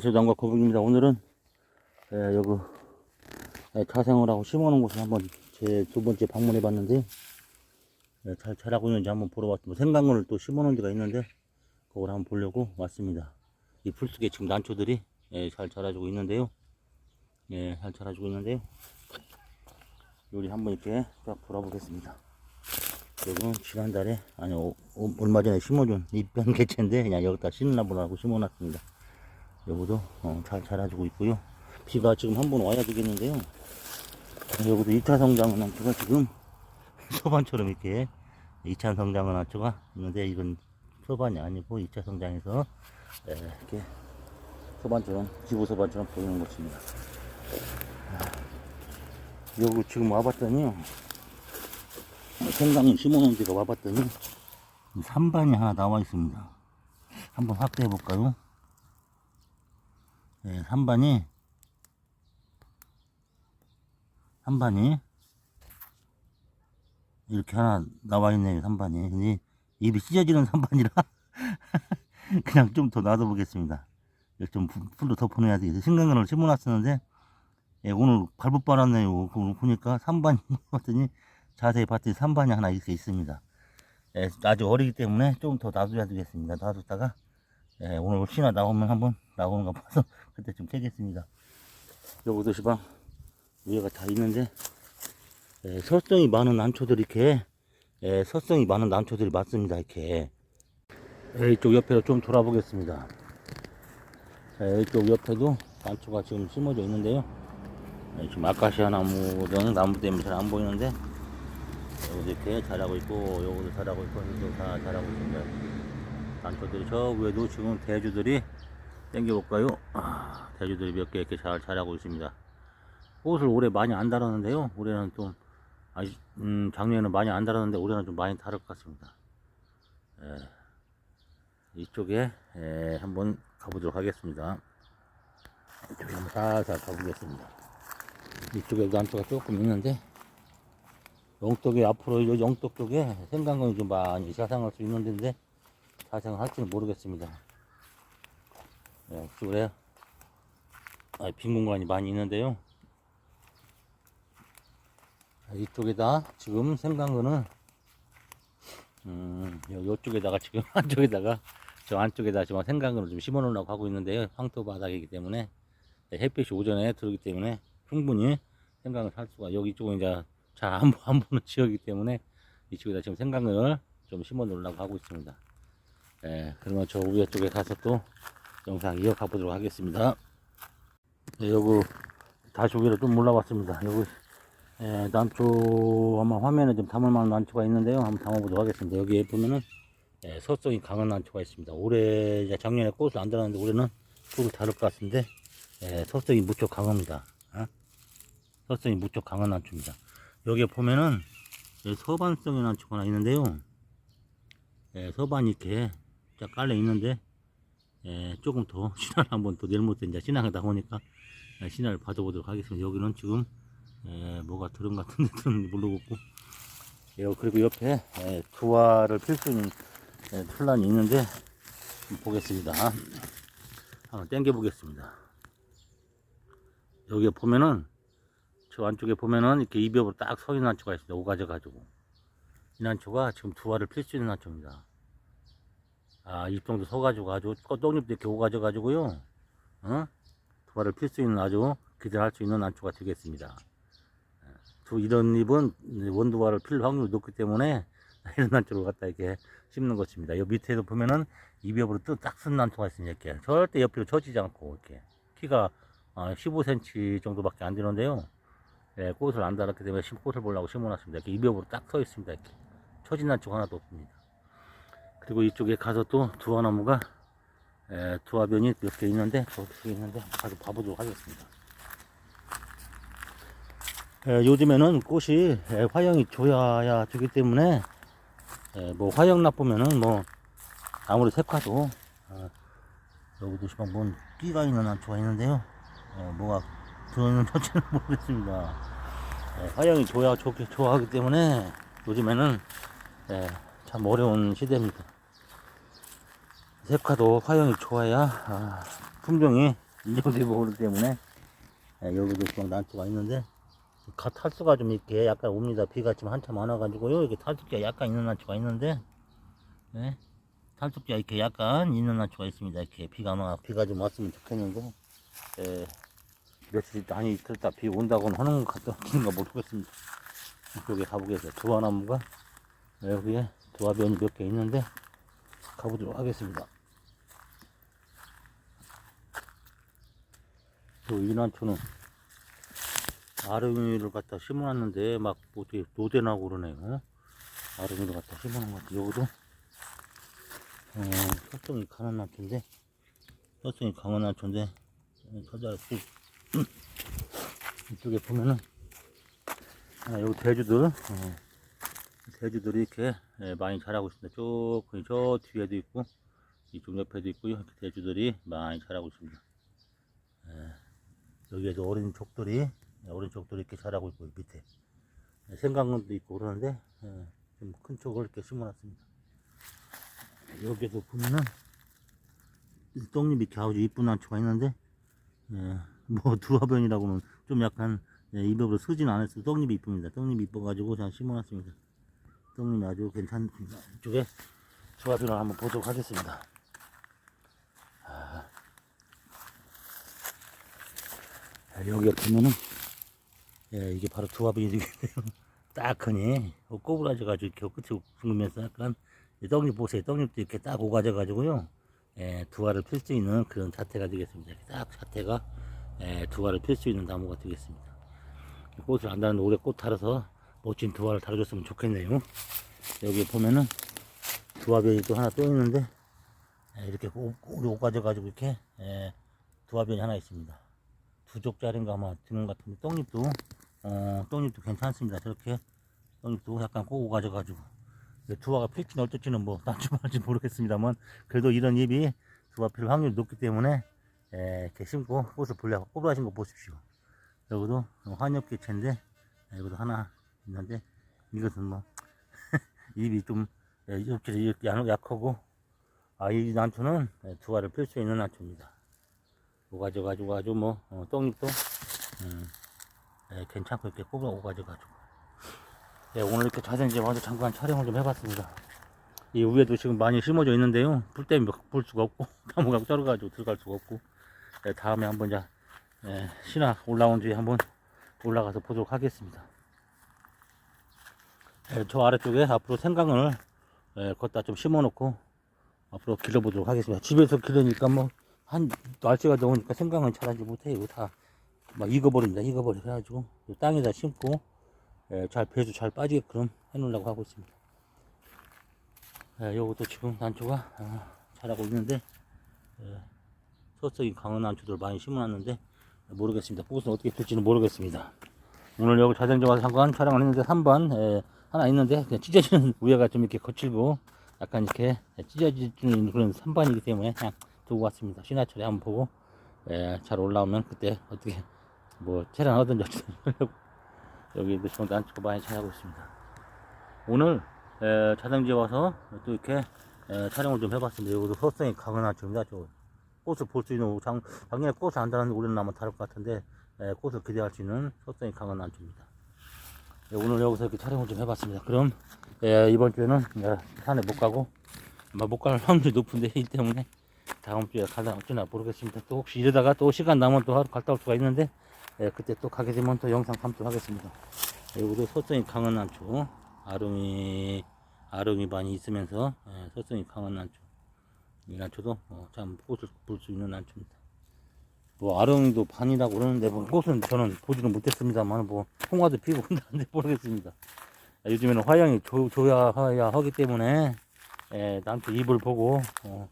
안녕하세요. 남과 거북입니다. 오늘은 에, 여기 에, 자생을 하고 심어놓은 곳을 한번 제 두 번째 방문해 봤는데 에, 잘 자라고 있는지 한번 보러 왔습니다. 생강을 또 심어놓은 데가 있는데 그걸 한번 보려고 왔습니다. 이 풀 속에 지금 난초들이 에, 잘 자라주고 있는데요. 예, 잘 자라주고 있는데요. 요리 한번 이렇게 딱 돌아보겠습니다. 여기는 지난달에 아니 오- 오- 얼마 전에 심어준 입변 개체인데 그냥 여기다 심나 보라고 심어놨습니다. 여기도 어, 잘 자라주고 있고요. 비가 지금 한 번 와야 되겠는데요. 여기도 2차 성장은 한초가 지금 소반처럼 이렇게 2차 성장은 한초가 있는데 이건 소반이 아니고 2차 성장에서 에, 이렇게 소반처럼 지구 소반처럼 보이는 것입니다. 아, 여기 지금 와봤더니요. 생강을 심어놓은 데가 와봤더니 3반이 하나 나와 있습니다. 한번 확대해 볼까요? 네, 3반이 3반이 이렇게 하나 나와 있네요. 3반이. 근데 입이 찢어지는 3반이라 그냥 좀 더 놔둬 보겠습니다. 이거 좀 푸- 풀로 덮어놔야 되겠어요. 생강을 심어놨었는데 예, 오늘 발부 빨았네요. 그거 보니까 3반이 봤더니 자세히 봤더니 3반이 하나 이렇게 있습니다. 예, 아직 어리기 때문에 좀 더 놔둬야 되겠습니다. 놔뒀다가 예, 오늘 혹시나 나오면 한번 나오는 거 봐서 그때 좀 캐겠습니다. 여기 도 시방 위에가 다 있는데 예, 서성이 많은 난초들이 이렇게 예, 서성이 많은 난초들이 많습니다. 이렇게 예, 이쪽 옆에로 좀 돌아보겠습니다. 예, 이쪽 옆에도 난초가 지금 심어져 있는데요. 예, 지금 아카시아 나무 등 나무 때문에 잘 안 보이는데 여기도 이렇게 자라고 있고 여기도 자라고 있고 여기도 다 자라고 있습니다. 난초들이 저 위에도 지금 대주들이 땡겨볼까요? 아, 대주들이 몇 개 이렇게 잘 자라고 있습니다. 꽃을 올해 많이 안 달았는데요. 올해는 좀, 아니, 음, 작년에는 많이 안 달았는데 올해는 좀 많이 다를 것 같습니다. 예, 이쪽에 예, 한번 가보도록 하겠습니다. 이쪽에 한번 살살 가보겠습니다. 이쪽에 난초가 조금 있는데 영덕에 앞으로 이 영덕 쪽에 생강은 좀 많이 자생할 수 있는 데인데 자생을 할지는 모르겠습니다. 예, 그래요. 아, 빈 공간이 많이 있는데요. 아, 이쪽에다 지금 생강근은 음, 요, 요쪽에다가 지금 안쪽에다가 저 안쪽에다 지금 생강근을 좀 심어 놓으려고 하고 있는데요. 황토 바닥이기 때문에 네, 햇빛이 오전에 들어오기 때문에 충분히 생강을 살 수가 여기 쪽은 이제 잘안안 보는 지역이기 때문에 이쪽에다 지금 생강을 좀 심어 놓으려고 하고 있습니다. 예, 그러면 저 위에 쪽에 가서 또 영상 이어가 보도록 하겠습니다. 네, 여기 다시 위로 좀 올라왔습니다. 여기 예, 난초 아마 화면에 좀 담을 만한 난초가 있는데요. 한번 담아보도록 하겠습니다. 여기에 보면은 예, 서성이 강한 난초가 있습니다. 올해 작년에 꽃을 안 달았는데 올해는 꽃을 다를 것 같은데 예, 서성이 무척 강합니다. 어? 서성이 무척 강한 난초입니다. 여기에 보면은 예, 서반성의 난초가 하나 있는데요. 예, 서반이 이렇게 쫙 깔려 있는데 예, 조금 더 신화를 한번 더 내일 못해 이제 신화가 나오니까 예, 신화를 받아보도록 하겠습니다. 여기는 지금 예, 뭐가 것 같은데 들은 모르겠고 예, 그리고 옆에 예, 두화를 필수 있는 예, 플란이 있는데 보겠습니다. 한번 당겨 보겠습니다. 여기에 보면은 저 안쪽에 보면은 이렇게 이벽으로 딱 서 있는 난초가 있습니다. 오가져 가지고 이 난초가 지금 두화를 필수 있는 난초입니다. 아, 이 정도 서가지고 아주 꽃동잎도 이렇게 오가져 가지고요. 어? 두화를 필수 있는 아주 기대할 수 있는 난초가 되겠습니다. 두 이런 잎은 원두화를 필 확률이 높기 때문에 이런 난초를 갖다 이렇게 심는 것입니다. 이 밑에도 보면은 이벽으로 또딱쓴 난초가 있습니다. 이렇게 절대 옆으로 처지지 않고 이렇게 키가 15cm 정도밖에 안 되는데요. 예, 꽃을 안 달았기 때문에 심- 꽃을 보려고 심어놨습니다. 이렇게 이벽으로 딱 서 있습니다. 이렇게 처진 난초가 하나도 없습니다. 그리고 이쪽에 가서 또 두화나무가 예, 두화변이 몇 개 있는데 저기 있는데 가서 봐보도록 하겠습니다. 예, 요즘에는 꽃이 예, 화형이 좋아야 되기 때문에 예, 뭐 화형 나쁘면은 뭐 아무리 색화도 어, 여기도 시방 뭔 끼가 있는 난초가 있는데요. 예, 뭐가 들어있는 터치는 모르겠습니다. 예, 화형이 좋아 좋게 좋아하기 때문에 요즘에는 예, 참 어려운 시대입니다. 색화도 화형이 좋아야 아, 품종이 인정되고 그러기 때문에 예, 여기도 좀 난초가 있는데 가- 탈수가 좀 이렇게 약간 옵니다. 비가 지금 한참 안 와가지고요. 이렇게 탈수기가 약간 있는 난초가 있는데 예, 탈수기가 이렇게 약간 있는 난초가 있습니다. 이렇게 비가 안 와, 비가 좀 왔으면 좋겠는데 예, 며칠 많이 있다 비 온다고는 하는 것 같은가 모르겠습니다. 여기 가보겠습니다. 두화나무가 여기에 두화변이 몇 개 있는데 가보도록 하겠습니다. 이난초는 아름이를 갖다 심어놨는데 막 어떻게 노대나고 그러네요. 아름이를 갖다 심어놓은 것 같아요. 여기도 어, 설정이 강한 난초인데 설정이 강한 난초인데 서자 이쪽에 보면은 아, 여기 대주들 어, 대주들이 이렇게 예, 많이 자라고 있습니다. 쭉, 저 뒤에도 있고, 이쪽 옆에도 있고요. 이렇게 대주들이 많이 자라고 있습니다. 예, 여기에 도 어린 족들이, 예, 어린 족들이 이렇게 자라고 있고, 밑에. 예, 생강도 있고 그러는데, 예, 좀큰 쪽을 이렇게 심어놨습니다. 여기에도 보면은, 이 떡잎이 이렇게 아주 이쁜 난초가 있는데, 예, 뭐, 두화변이라고는 좀 약간, 예, 입으로 쓰진 않았어요. 떡잎이 이쁩니다. 떡잎이 이뻐가지고 그냥 심어놨습니다. 떡잎이 아주 괜찮습니다. 이쪽에 조합을 한번 보도록 하겠습니다. 아. 자, 여기 보면은 예, 이게 바로 두화변이 되겠네요. 딱 하니 꼬부라져 가지고 이렇게 끝이 굵으면서 약간 이 떡잎 보세요. 떡잎도 이렇게 딱 오가져 가지고요. 예, 두화를 필 수 있는 그런 자태가 되겠습니다. 딱 자태가 예, 두화를 필 수 있는 나무가 되겠습니다. 꽃을 안 달았는데 올해 꽃 달아서 멋진 두화를 달아줬으면 좋겠네요. 여기 보면은 두화변이 또 하나 또 있는데 예, 이렇게 오- 오래 오가져 가지고 이렇게 예, 두화변이 하나 있습니다. 두 쪽짜리인가 아마 드는 것 같은데 떡잎도 어, 떡잎도 괜찮습니다. 저렇게 떡잎도 약간 꼭 오가져가지고 두화가 필지는 어떨지는 뭐 난주말지 모르겠습니다만 그래도 이런 잎이 두화 필 확률이 높기 때문에 예, 이렇게 심고 꽃을 불려 뽑아신 거 보십시오. 여기도 환엽개체인데 여기도 하나 있는데 이것은 뭐 입이 좀 입질이 이렇게 약- 약하고 아이 난초는 두화를 필 수 있는 난초입니다. 오가져가지고 아주 뭐 어, 떡잎도 음, 예, 괜찮고 이렇게 꼽아 오가져가지고 예, 오늘 이렇게 자생제 와서 잠깐 촬영을 좀 해봤습니다. 이 위에도 지금 많이 심어져 있는데요. 불 때문에 볼 수가 없고 나무가 쩔어가지고 들어갈 수가 없고 예, 다음에 한번 자 예, 신화 올라온 뒤에 한번 올라가서 보도록 하겠습니다. 예, 저 아래쪽에 앞으로 생강을 예, 걷다 좀 심어 놓고 앞으로 길러보도록 하겠습니다. 집에서 기르니까 뭐 한 날씨가 더우니까 생강은 자라지 못해요. 다 막 익어버립니다. 익어버려 가지고 땅에다 심고 예, 잘 배수 잘 빠지게끔 해놓으려고 하고 있습니다. 예, 요것도 지금 난초가 아, 자라고 있는데 예, 소성이 강한 난초들 많이 심어놨는데 모르겠습니다. 꽃은 어떻게 필지는 모르겠습니다. 오늘 여기 자전거 와서 잠깐 촬영을 했는데 3번 에, 하나 있는데 그냥 찢어지는 우회가 좀 이렇게 거칠고 약간 이렇게 찢어지는 그런 3번이기 때문에 그냥 두고 왔습니다. 신화철에 한번 보고 에, 잘 올라오면 그때 어떻게 뭐 촬영 하든지 어쩌든 여기도 지금 난초가 많이 자라고 있습니다. 오늘 에, 자전거에 와서 또 이렇게 에, 촬영을 좀 해봤습니다. 여기도 소성이 강한 난초입니다. 저 꽃을 볼 수 있는 장, 작년에 꽃을 안 달았는데 올해는 아마 다를 것 같은데 에, 꽃을 기대할 수 있는 소성이 강한 난초입니다. 예, 오늘 여기서 이렇게 촬영을 좀 해봤습니다. 그럼 예, 이번 주에는 예, 산에 못 가고 아마 못 갈 확률이 높은데 이 때문에 다음 주에 갈나 없지나 모르겠습니다. 또 혹시 이러다가 또 시간 나면 또 하루 갔다 올 수가 있는데 예, 그때 또 가게 되면 또 영상 감도록 하겠습니다. 예, 여기도 소성이 강한 난초 아름이 아름이 많이 있으면서 예, 소성이 강한 난초 이 난초도 어, 참 꽃을 볼 수 있는 난초입니다. 뭐 아름이도 반이라고 그러는데 뭐 꽃은 저는 보지는 못했습니다만 뭐 홍화도 피고 한다는데 모르겠습니다. 아, 요즘에는 화양이 조, 조야 하야 하기 때문에 에, 난초 잎을 보고 어,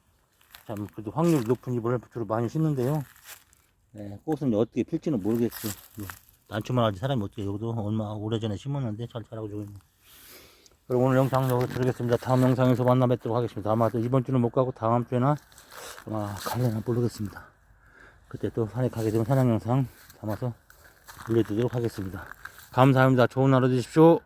참 그래도 확률 높은 잎을 주로 많이 심는데요. 에, 꽃은 어떻게 필지는 모르겠어요. 뭐, 난초만 하지 사람이 어떻게 여기도 얼마 오래전에 심었는데 잘 자라고 있네. 그럼 오늘 영상 여기서 드리겠습니다. 다음 영상에서 만나 뵙도록 하겠습니다. 아마 또 이번 주는 못 가고 다음 주에나 아마 갈래나 모르겠습니다. 그때 또 산에 가게 되면 산행 영상 담아서 올려드리도록 하겠습니다. 감사합니다. 좋은 하루 되십시오.